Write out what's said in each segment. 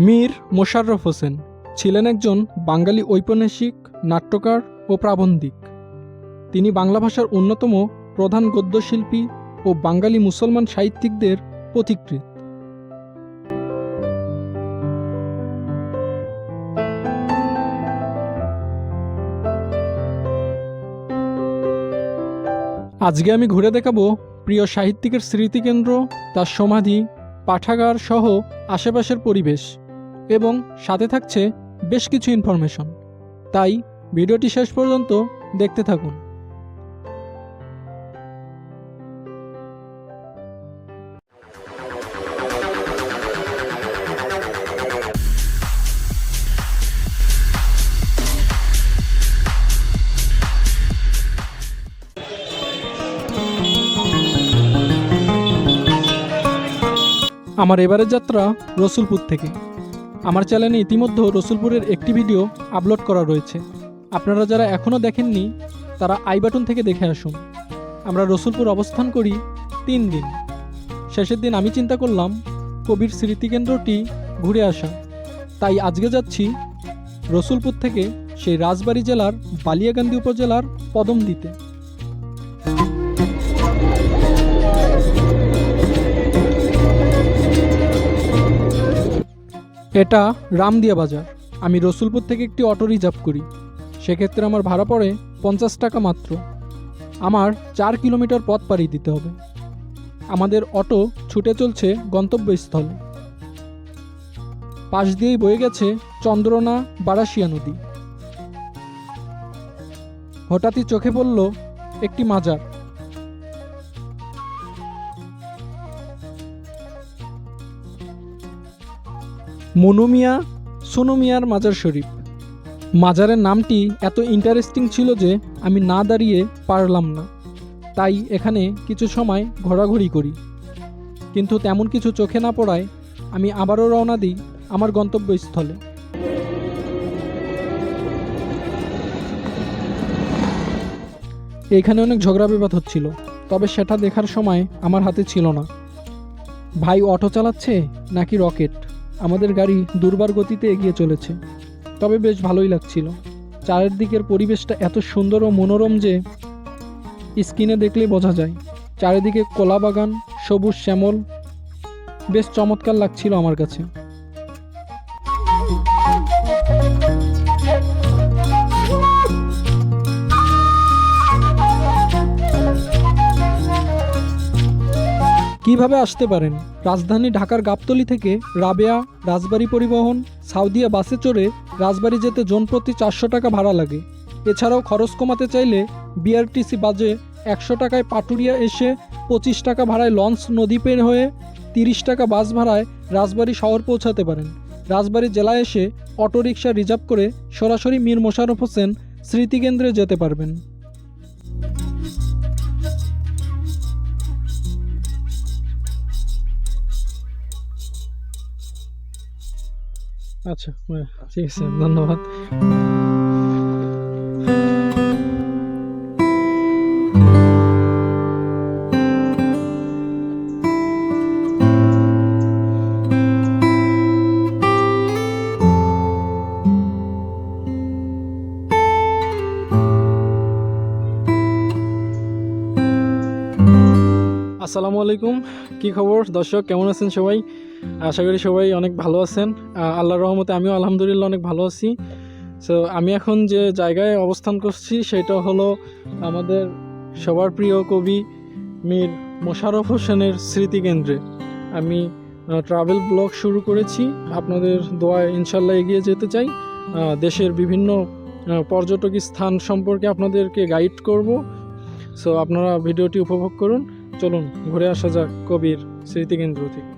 মীর মোশাররফ হোসেন ছিলেন একজন বাঙালি ঔপন্যাসিক, নাট্যকার ও প্রাবন্ধিক। তিনি বাংলা ভাষার অন্যতম প্রধান গদ্যশিল্পী ও বাঙালি মুসলমান সাহিত্যিকদের পথিকৃৎ। আজকে আমি ঘুরে দেখাবো প্রিয় সাহিত্যিকের স্মৃতিকেন্দ্র, তার সমাধি, পাঠাগার সহ আশেপাশের পরিবেশ। এবং সাথে থাকছে বেশ কিছু ইনফরমেশন তাই ভিডিওটি শেষ পর্যন্ত দেখতে থাকুন। আমার এবারের যাত্রা রসুলপুর থেকে। আমার চ্যানেলে ইতিমধ্যে রসুলপুরের একটি ভিডিও আপলোড করা রয়েছে। আপনারা যারা এখনও দেখেননি, তারা আই বাটন থেকে দেখে আসুন। আমরা রসুলপুর অবস্থান করি তিন দিন। শেষের দিন আমি চিন্তা করলাম, কবির স্মৃতিকেন্দ্রটি ঘুরে আসা। তাই আজকে যাচ্ছি রসুলপুর থেকে সেই রাজবাড়ী জেলার বালিয়াকান্দি উপজেলার পদমদিতে। এটা রামদিয়া বাজার। আমি রসুলপুর থেকে একটি অটো রিজার্ভ করি। সেক্ষেত্রে আমার ভাড়া পড়ে পঞ্চাশ টাকা মাত্র। আমার চার কিলোমিটার পথ পাড়ি দিতে হবে। আমাদের অটো ছুটে চলছে গন্তব্যস্থলে। পাশ দিয়েই বয়ে গেছে চন্দ্রনা বারাসিয়া নদী। হঠাৎই চোখে পড়ল একটি মাজার। মনুমিয়া, সোনুমিয়ার মাজার শরীফ। মাজারের নামটি এত ইন্টারেস্টিং ছিল যে আমি না দাঁড়িয়ে পারলাম না। তাই এখানে কিছু সময় ঘোরাঘুরি করি। কিন্তু তেমন কিছু চোখে না পড়ায় আমি আবারও রওনা দিই আমার গন্তব্যস্থলে। এখানে অনেক ঝগড়া বিবাদ হচ্ছিল, তবে সেটা দেখার সময় আমার হাতে ছিল না। ভাই অটো চালাচ্ছে নাকি রকেট? আমাদের গাড়ি দুর্বার গতিতে এগিয়ে চলেছে। তবে বেশ ভালোই লাগছিল। চারিদিকের পরিবেশটা এত সুন্দর ও মনোরম যে স্ক্রিনে দেখলে বোঝা যায়। চারিদিকে কলা বাগান সবুজ শ্যামল, বেশ চমৎকার লাগছিল আমার কাছে। কীভাবে আসতে পারেন? রাজধানী ঢাকার গাবতলী থেকে রাবেয়া, রাজবাড়ী পরিবহন, সাউদিয়া বাসে চড়ে রাজবাড়ি যেতে জনপ্রতি চারশো টাকা ভাড়া লাগে। এছাড়াও খরচ কমাতে চাইলে বিআরটিসি বাজে একশো টাকায় পাটুরিয়া এসে পঁচিশ টাকা ভাড়ায় লঞ্চ নদী পের হয়ে তিরিশ টাকা বাস ভাড়ায় রাজবাড়ি শহর পৌঁছাতে পারেন। রাজবাড়ী জেলায় এসে অটোরিকশা রিজার্ভ করে সরাসরি মীর মোশারফ হোসেন স্মৃতিকেন্দ্রে যেতে পারবেন। আচ্ছা হ্যাঁ, ঠিক আছে ধন্যবাদ। আসসালামু আলাইকুম কি খবর? দর্শক কেমন আছেন সবাই? আশা করি সবাই অনেক ভালো আছেন। আল্লাহর রহমতে আমিও আলহামদুলিল্লাহ অনেক ভালো আছি। সো আমি এখন যে জায়গায় অবস্থান করছি সেটা হলো আমাদের সবার প্রিয় কবি মীর মোশাররফ হোসেনের স্মৃতিকেন্দ্রে। আমি ট্রাভেল ব্লগ শুরু করেছি। আপনাদের দোয়ায় ইনশাল্লাহ এগিয়ে যেতে চাই। দেশের বিভিন্ন পর্যটক স্থান সম্পর্কে আপনাদেরকে গাইড করব। সো আপনারা ভিডিওটি উপভোগ করুন। চলুন, ঘুরে আসা যাক কবির স্মৃতিকেন্দ্র থেকে।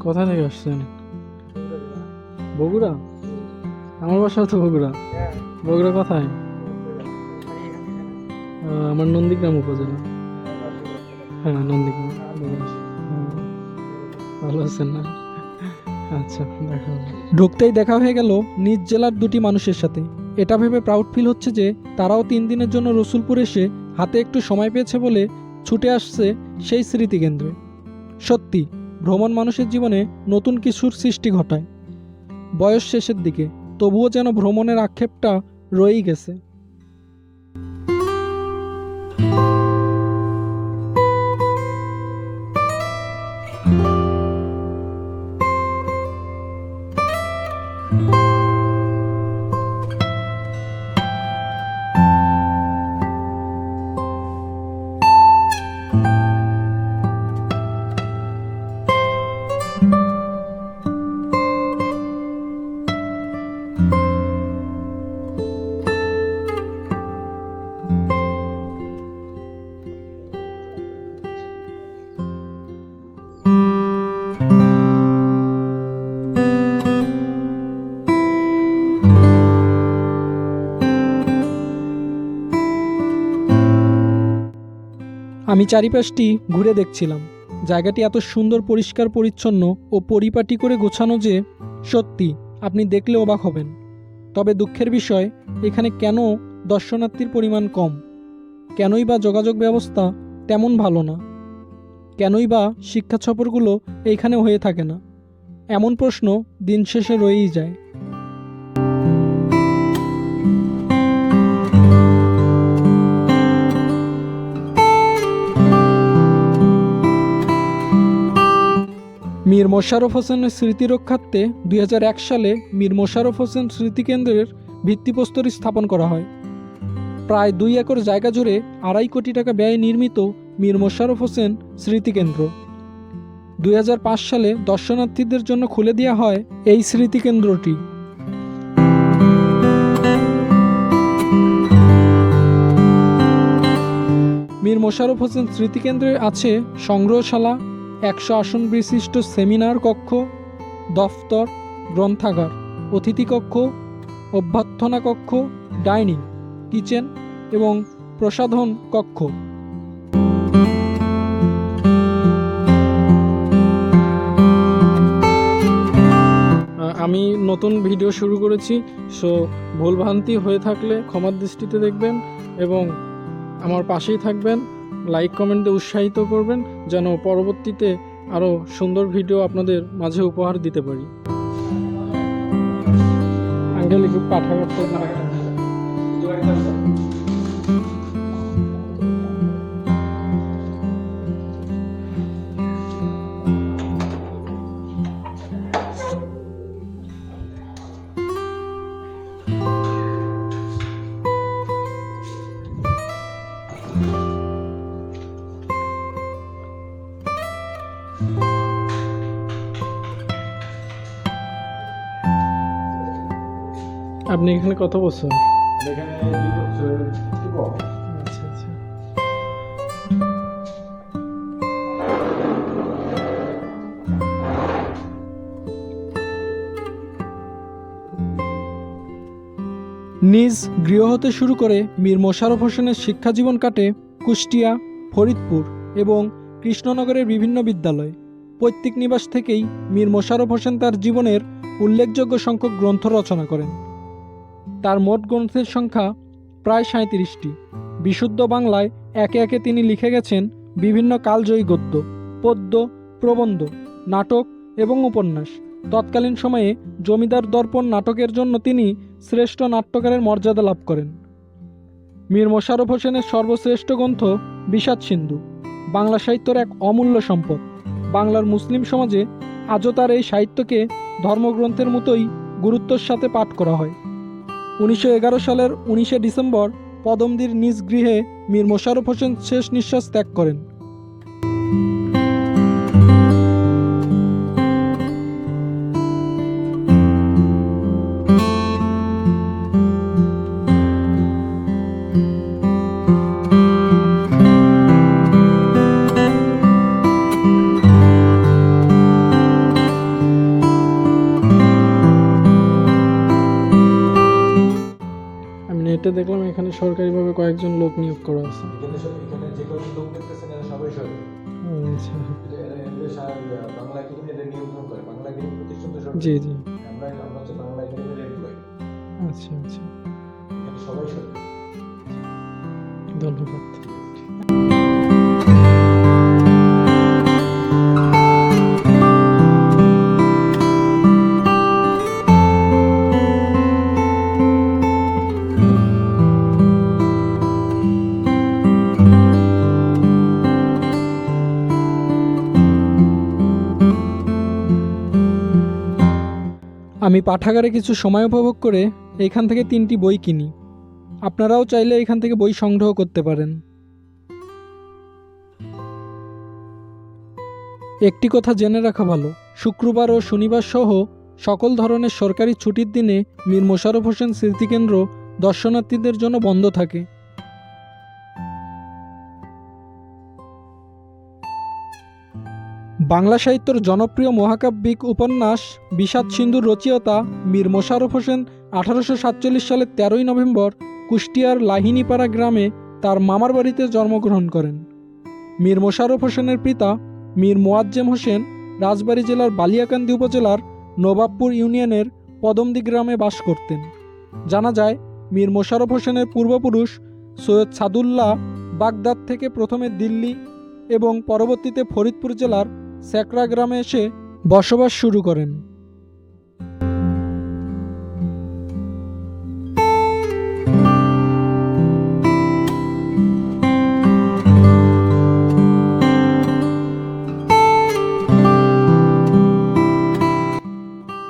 কোথা থেকে আসছেন? বগুড়া? আমার বাসা তো বগুড়া। বগুড়া কোথায়? আমার নন্দীগ্রাম উপজেলা। হ্যাঁ নন্দীগ্রাম হ্যাঁ। ভালো আছেন না? আচ্ছা দেখা ঢুকতেই দেখা হয়ে গেল নিজ জেলার দুটি মানুষের সাথে। এটা ভেবে প্রাউড ফিল হচ্ছে যে তারাও তিন দিনের জন্য রসুলপুর এসে হাতে একটু সময় পেয়েছে বলে ছুটে আসছে সেই স্মৃতিকেন্দ্রে। সত্যি, ভ্রমণ মানুষের জীবনে নতুন কিছুর সৃষ্টি ঘটায়। বয়স শেষের দিকে, তবুও যেন ভ্রমণের আক্ষেপটা রয়েই গেছে। আমি চারিপাশটি ঘুরে দেখছিলাম। জায়গাটি এত সুন্দর, পরিষ্কার, পরিচ্ছন্ন ও পরিপাটি করে গোছানো যে, সত্যি, আপনি দেখলে অবাক হবেন। তবে দুঃখের বিষয়, এখানে কেন দর্শনার্থীর পরিমাণ কম? কেনই বা যোগাযোগ ব্যবস্থা তেমন ভালো না? কেনই বা শিক্ষা সফরগুলো এইখানে হয়ে থাকে না? এমন প্রশ্ন দিন শেষে রয়েই যায়। মীর মোশাররফ হোসেনের স্মৃতি রক্ষার্থে দুই হাজার এক সালে মীর মোশাররফ হোসেন স্মৃতিকেন্দ্রের ভিত্তিপ্রস্তর স্থাপন করা হয়। প্রায় দুই একর জায়গা জুড়ে আড়াই কোটি টাকা ব্যয়ে নির্মিত মীর মোশাররফ হোসেন স্মৃতিকেন্দ্র। দুই হাজার পাঁচ সালে দর্শনার্থীদের জন্য খুলে দেওয়া হয় এই স্মৃতিকেন্দ্রটি। মীর মোশাররফ হোসেন স্মৃতিকেন্দ্রে আছে সংগ্রহশালা একশো আসন বিশিষ্ট সেমিনার কক্ষ, দফতর, গ্রন্থাগার, অতিথি কক্ষ, অভ্যর্থনা কক্ষ, ডাইনিং, কিচেন এবং প্রসাধন কক্ষ। আমি নতুন ভিডিও শুরু করেছি, সো ভুলভ্রান্তি হয়ে থাকলে ক্ষমার দৃষ্টিতে দেখবেন এবং আমার পাশেই থাকবেন। লাইক কমেন্টে উৎসাহিত করবেন, যেন পরবর্তীতে আরও সুন্দর ভিডিও আপনাদের মাঝে উপহার দিতে পারি। আঙ্কেল একটু পাঠা আপনি এখানে কত বছর? এখানে? আচ্ছা আচ্ছা। নিজ গৃহ হতে শুরু করে মীর মোশাররফ হোসেনের শিক্ষা জীবন কাটে কুষ্টিয়া ফরিদপুর এবং কৃষ্ণনগরের বিভিন্ন বিদ্যালয়। পৈতৃক নিবাস থেকেই মীর মোশাররফ হোসেন তার জীবনের উল্লেখযোগ্য সংখ্যক গ্রন্থ রচনা করেন। তার মোট গ্রন্থের সংখ্যা প্রায় সাঁত্রিশটি বিশুদ্ধ বাংলায় একে একে তিনি লিখে গেছেন বিভিন্ন কালজয়ী গদ্য পদ্য, প্রবন্ধ, নাটক এবং উপন্যাস। তৎকালীন সময়ে জমিদার দর্পণ নাটকের জন্য তিনি শ্রেষ্ঠ নাট্যকারের মর্যাদা লাভ করেন। মীর মোশাররফ হোসেনের সর্বশ্রেষ্ঠ গ্রন্থ বিষাদ সিন্ধু। বাংলা সাহিত্যের এক অমূল্য সম্পদ। বাংলার মুসলিম সমাজে আজও তার এই সাহিত্যকে ধর্মগ্রন্থের মতোই গুরুত্বর সাথে পাঠ করা হয়। উনিশশো এগারো সালের উনিশে ডিসেম্বর পদমদির নিজ গৃহে মীর মোশাররফ হোসেন শেষ নিঃশ্বাস ত্যাগ করেন। জি জি। আমরা আমরা হচ্ছে বাংলা একাডেমির এমপ্লয়ি আচ্ছা আচ্ছা। সবাই সত্যি ধন্যবাদ। আমি পাঠাগারে কিছু সময় উপভোগ করে এইখান থেকে তিনটি বই কিনি। আপনারাও চাইলে এখান থেকে বই সংগ্রহ করতে পারেন। একটি কথা জেনে রাখা ভালো। শুক্রবার ও শনিবার সহ সকল ধরনের সরকারি ছুটির দিনে মীর মোশারফ হোসেন স্মৃতিকেন্দ্র দর্শনার্থীদের জন্য বন্ধ থাকে। বাংলা সাহিত্যের জনপ্রিয় মহাকাব্যিক উপন্যাস বিষাদ সিন্ধুর রচয়িতা মীর মোশাররফ হোসেন আঠারোশো সাতচল্লিশ সালের তেরোই নভেম্বর কুষ্টিয়ার লাহিনীপাড়া গ্রামে তার মামার বাড়িতে জন্মগ্রহণ করেন। মীর মোশাররফ হোসেনের পিতা মীর মোয়াজ্জেম হোসেন রাজবাড়ী জেলার বালিয়াকান্দি উপজেলার নবাবপুর ইউনিয়নের পদমদি গ্রামে বাস করতেন। জানা যায়, মীর মোশাররফ হোসেনের পূর্বপুরুষ সৈয়দ সাদুল্লাহ বাগদাদ থেকে প্রথমে দিল্লি এবং পরবর্তীতে ফরিদপুর জেলার স্যাকরা গ্রামে এসে বসবাস শুরু করেন।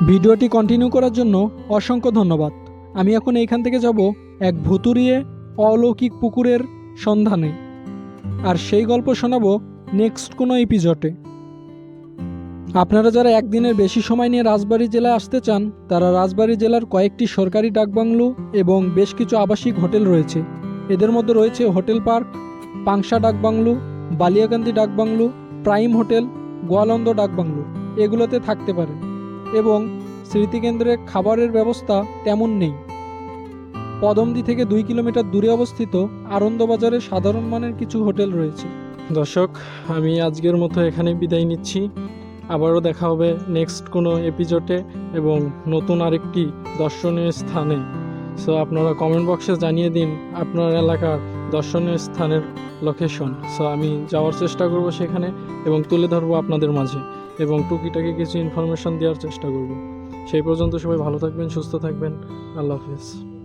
ভিডিওটি কন্টিনিউ করার জন্য অসংখ্য ধন্যবাদ। আমি এখন এইখান থেকে যাব এক ভুতুরিয়ে অলৌকিক পুকুরের সন্ধানে। আর সেই গল্প শোনাবো নেক্সট কোনো এপিজডে আপনারা যারা একদিনের বেশি সময় নিয়ে রাজবাড়ী জেলায় আসতে চান, তারা রাজবাড়ী জেলার কয়েকটি সরকারি ডাকবাংলো এবং বেশ কিছু আবাসিক হোটেল রয়েছে। এদের মধ্যে রয়েছে হোটেল পার্ক, পাংশা ডাকবাংলো, বালিয়াকান্দি ডাকবাংলো, প্রাইম হোটেল, গোয়ালন্দ ডাকবাংলো। এগুলোতে থাকতে পারেন। এবং স্মৃতিকেন্দ্রে খাবারের ব্যবস্থা তেমন নেই। পদমদি থেকে দুই কিলোমিটার দূরে অবস্থিত আনন্দবাজারে সাধারণ মানের কিছু হোটেল রয়েছে। দর্শক, আমি আজকের মতো এখানে বিদায় নিচ্ছি। আবারও দেখা হবে নেক্সট কোনো এপিসোডে এবং নতুন আরেকটি দর্শনীয় স্থানে। সো আপনারা কমেন্ট বক্সে জানিয়ে দিন আপনার এলাকার দর্শনীয় স্থানের লোকেশন সো আমি যাওয়ার চেষ্টা করব সেখানে এবং তুলে ধরবো আপনাদের মাঝে এবং টুকিটাকি কিছু ইনফরমেশন দেওয়ার চেষ্টা করব। সেই পর্যন্ত সবাই ভালো থাকবেন, সুস্থ থাকবেন। আল্লাহ হাফিজ।